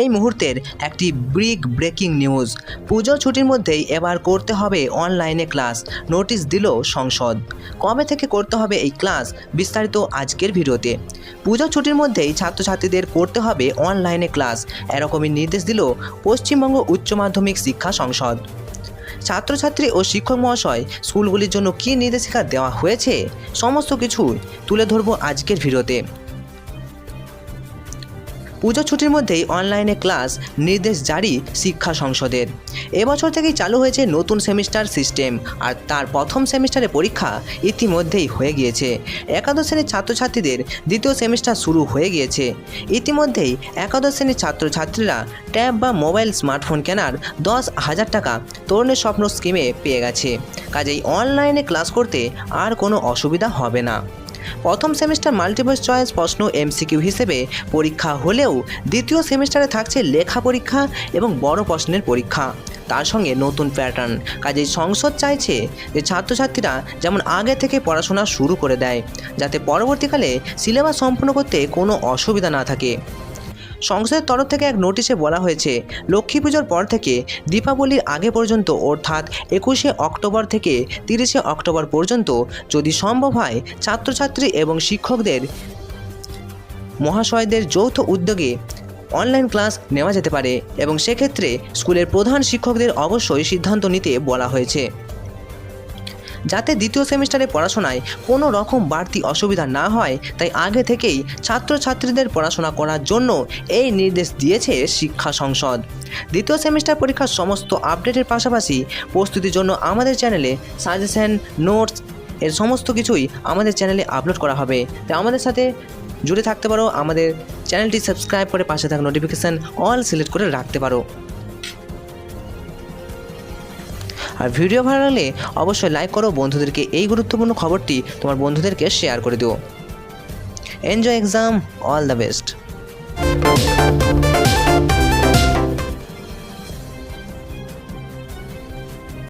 এই মুহূর্তের একটি ব্রিক ব্রেকিং নিউজ পুজো ছুটির মধ্যেই এবার করতে হবে অনলাইনে ক্লাস নোটিশ দিল সংসদ। কবে থেকে করতে হবে এই ক্লাস বিস্তারিত আজকের ভিডিওতে। পুজো ছুটির মধ্যেই ছাত্রছাত্রীদের করতে হবে অনলাইনে ক্লাস এরকমই নির্দেশ দিল পশ্চিমবঙ্গ উচ্চ মাধ্যমিক শিক্ষা সংসদ। ছাত্রছাত্রী ও শিক্ষক মহাশয়, স্কুলগুলির জন্য কী নির্দেশিকা দেওয়া হয়েছে? সমস্ত কিছু তুলে ধরবো আজকের ভিডিওতে। পুজো ছুটির মধ্যেই অনলাইনে ক্লাস নির্দেশ জারি শিক্ষা সংসদের। এবছর থেকেই চালু হয়েছে নতুন সেমিস্টার সিস্টেম আর তার প্রথম সেমিস্টারে পরীক্ষা ইতিমধ্যেই হয়ে গিয়েছে। একাদশ শ্রেণির ছাত্রছাত্রীদের দ্বিতীয় সেমিস্টার শুরু হয়ে গিয়েছে। ইতিমধ্যেই একাদশ শ্রেণির ছাত্রছাত্রীরা ট্যাব বা মোবাইল স্মার্টফোন কেনার দশ হাজার টাকা তরুণের স্বপ্ন স্কিমে পেয়ে গেছে। কাজেই অনলাইনে ক্লাস করতে আর কোনো অসুবিধা হবে না। প্রথম সেমিস্টার মাল্টিপল চয়েস প্রশ্ন এমসিকিউ হিসেবে পরীক্ষা হলেও দ্বিতীয় সেমিস্টারে থাকছে লেখা পরীক্ষা এবং বড় প্রশ্নের পরীক্ষা। তার সঙ্গে নতুন প্যাটার্ন। কাজেই সংসদ চাইছে যে ছাত্রছাত্রীরা যেমন আগে থেকে পড়াশোনা শুরু করে দেয়, যাতে পরবর্তীকালে সিলেবাস সম্পূর্ণ করতে কোনো অসুবিধা না থাকে। সংসদের তরফ থেকে এক নোটিশে বলা হয়েছে, লক্ষ্মী পুজোর পর থেকে দীপাবলির আগে পর্যন্ত অর্থাৎ একুশে অক্টোবর থেকে তিরিশে অক্টোবর পর্যন্ত যদি সম্ভব হয়, ছাত্রছাত্রী এবং শিক্ষকদের মহাশয়দের যৌথ উদ্যোগে অনলাইন ক্লাস নেওয়া যেতে পারে এবং সেক্ষেত্রে স্কুলের প্রধান শিক্ষকদের অবশ্যই সিদ্ধান্ত নিতে বলা হয়েছে। যাতে দ্বিতীয় সেমিস্টারে পড়াশোনায় কোনো রকম বাড়তি অসুবিধা না হয়, তাই আগে থেকেই ছাত্রছাত্রীদের পড়াশোনা করার জন্য এই নির্দেশ দিয়েছে শিক্ষা সংসদ। দ্বিতীয় সেমিস্টার পরীক্ষার সমস্ত আপডেটের পাশাপাশি প্রস্তুতির জন্য আমাদের চ্যানেলে সাজেশন, নোটস, এর সমস্ত কিছুই আমাদের চ্যানেলে আপলোড করা হবে। তাই আমাদের সাথে জুড়ে থাকতে পারো, আমাদের চ্যানেলটি সাবস্ক্রাইব করে পাশে থাকা নোটিফিকেশান অল সিলেক্ট করে রাখতে পারো। আর ভিডিও ভালো লাগলে অবশ্যই লাইক করো, বন্ধুদেরকে এই গুরুত্বপূর্ণ খবরটি তোমার বন্ধুদেরকে শেয়ার করে দিও। Enjoy exam all the best